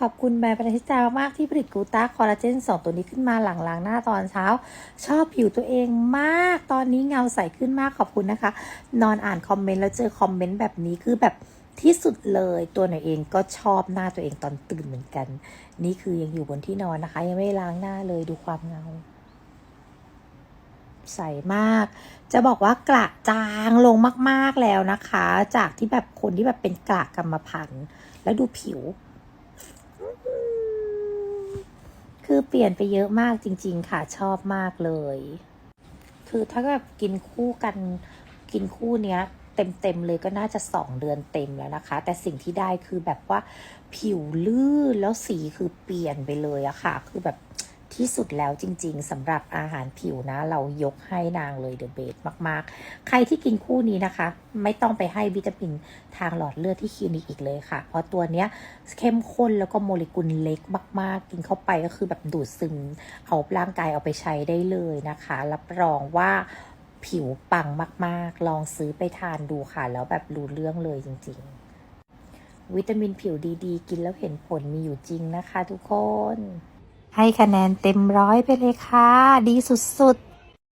ขอบคุณแบรนด์ประเทศจามากที่ผลิตกูต้าคอลลาเจน 2 ตัวนี้ขึ้นมาหลังล้างหน้าตอนเช้า ชอบผิวตัวเองมาก ตอนนี้เงาใสขึ้นมากขอบคุณนะคะ นอนอ่านคอมเมนต์แล้วเจอคอมเมนต์แบบนี้คือแบบที่สุดเลยตัวหนูเองก็ชอบหน้าตัวเองตอนตื่นเหมือนกัน นี่คือยังอยู่บนที่นอนนะคะ ยังไม่ล้างหน้าเลยดูความเงา ใสมาก จะบอกว่ากระจางลงมากๆแล้วนะคะ จากที่แบบคนที่แบบเป็นกระกรรมพันธุ์แล้วดูผิว คือเปลี่ยนไปเยอะมากจริง ๆ ค่ะชอบมากเลย คือถ้าแบบกินคู่กันกินคู่เนี้ยเต็มๆเลยก็น่าจะสองเดือนเต็มแล้วนะคะ แต่สิ่งที่ได้คือแบบว่าผิวลื่นแล้วสีคือเปลี่ยนไปเลยอะค่ะ คือแบบ ที่สุดแล้วจริง ๆสำหรับอาหารผิวนะ เรายกให้นางเลยเดอะเบสมาก ๆ ใครที่กินคู่นี้นะคะ ไม่ต้องไปให้วิตามินทางหลอดเลือดที่คลินิกอีกเลยค่ะ เพราะตัวเนี้ยเข้มข้นแล้วก็โมเลกุลเล็กมาก ๆ กินเข้าไปก็คือแบบดูดซึมเอาร่างกายเอาไปใช้ได้เลยนะคะ รับรองว่าผิวปังมาก ๆ ลองซื้อไปทานดูค่ะ แล้วแบบรู้เรื่องเลยจริง ๆ วิตามินผิวดี ๆ กินแล้วเห็นผลมีอยู่จริงนะคะทุกคน ให้คะแนนเต็มร้อยไปเลยค่ะ ดีสุดๆ